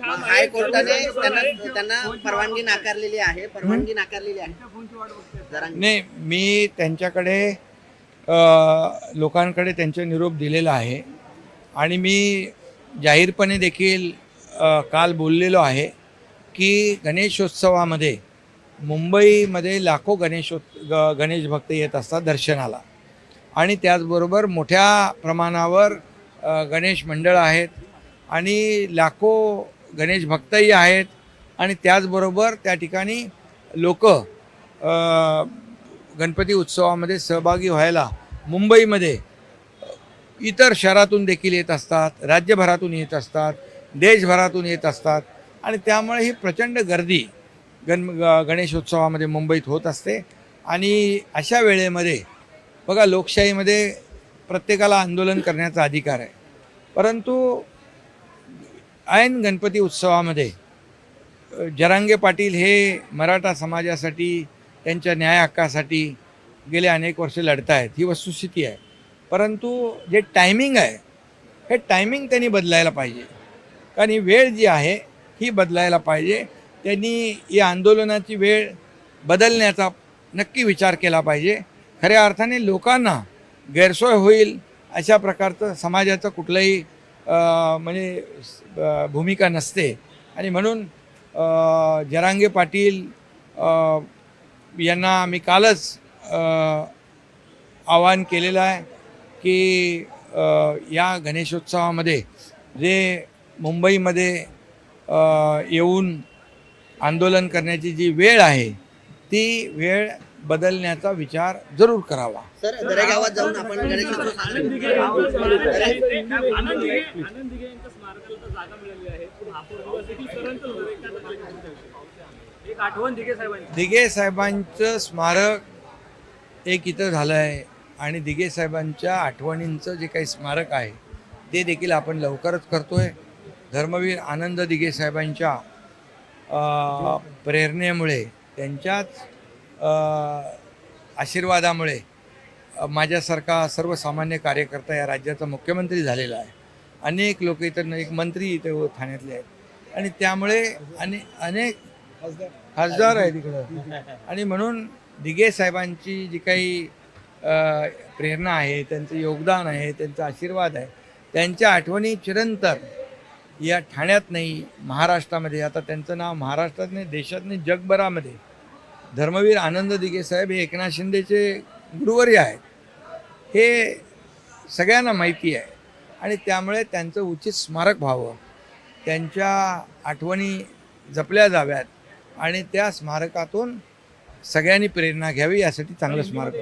मग हायकोर्टाने त्यांना त्यांना परवानगी नाकारलेली आहे परवानगी नाकारलेली आहे. जरांगे नाही मी त्यांच्याकडे अ, लोकांकडे त्यांचा निरोप दिलेला आहे. आणि मी जाहीरपणे देखील अ, काल बोललेलो आहे की गणेशोत्सवामध्ये मुंबईमध्ये लाखो गणेशो ग गणेश भक्त येत असतात दर्शनाला. आणि त्याचबरोबर मोठ्या प्रमाणावर अ, गणेश मंडळ आहेत. आणि लाखो गणेश भक्तही आहेत. आणि त्याचबरोबर त्या ठिकाणी लोक गणपती उत्सवामध्ये सहभागी व्हायला मुंबईमध्ये इतर शहरातून देखील येत असतात राज्यभरातून येत असतात देशभरातून येत असतात. आणि त्यामुळे ही प्रचंड गर्दी गण गणेशोत्सवामध्ये मुंबईत होत असते. आणि अशा वेळेमध्ये बघा लोकशाहीमध्ये प्रत्येकाला आंदोलन करण्याचा अधिकार आहे. परंतु ऐन गणपती उत्सवामध्ये जरांगे पाटील हे मराठा समाजासाठी त्यांच्या न्याय हक्कासाठी गेले अनेक वर्ष लढत आहेत ही वस्तुस्थिती आहे. परंतु जे टायमिंग आहे हे टायमिंग त्यांनी बदलायला पाहिजे. कारण ही वेळ जी आहे ही बदलायला पाहिजे. त्यांनी या आंदोलनाची वेळ बदलण्याचा नक्की विचार केला पाहिजे. खऱ्या अर्थाने लोकांना गैरसोय होईल अशा प्रकारचं समाजाचं कुठलंही म्हणजे भूमिका नसते. आणि म्हणून जरांगे पाटील यांना आम्ही कालच आवाहन केलेलं आहे की या गणेशोत्सवामध्ये जे मुंबईमध्ये येऊन आंदोलन करण्याची जी वेळ आहे ती वेळ बदलण्याचा विचार जरूर करावा. सर दरेगावात जाऊन आपण गणेशोत्सव साजरा- आनंद दिघे आनंद दिघे यांच्या स्मारकाला तर जागा मिळाली आहे. पण महापौर दिवस देखील सरंतर होईल त्या तक्रारी एक आठवण दिघे साहेबांची. दिघे साहेबांचं स्मारक एक इथं झालं आहे आणि दिघे साहेबांच्या आठवणींचं जे काही स्मारक आहे ते देखील आपण लवकरच करतोय. धर्मवीर आनंद दिघे साहेबांच्या प्रेरणेमुळे त्यांच्याच आशीर्वादामुळे माझ्यासारखा सर्वसामान्य कार्यकर्ता या राज्याचा मुख्यमंत्री झालेला आहे. अनेक लोक इतर एक मंत्री इथे ठाण्यातले आहेत. आणि त्यामुळे अने अनेक खासदार आहे तिकडं आणि म्हणून दिघे साहेबांची जी काही प्रेरणा आहे त्यांचं योगदान आहे त्यांचा आशीर्वाद आहे त्यांच्या आठवणी चिरंतर या ठाण्यात नाही महाराष्ट्रामध्ये. आता त्यांचं नाव महाराष्ट्रात नाही देशात नाही जगभरामध्ये. धर्मवीर आनंद दिघे साहेब हे एकनाथ शिंदेचे गुरुवर्य आहेत. हे सगळ्यांना माहिती आहे. आणि त्यामुळे त्यांचं उचित स्मारक व्हावं. त्यांच्या आठवणी जपल्या जाव्यात आणि त्या स्मारकातून सगळ्यांनी प्रेरणा घ्यावी यासाठी चांगलं स्मारक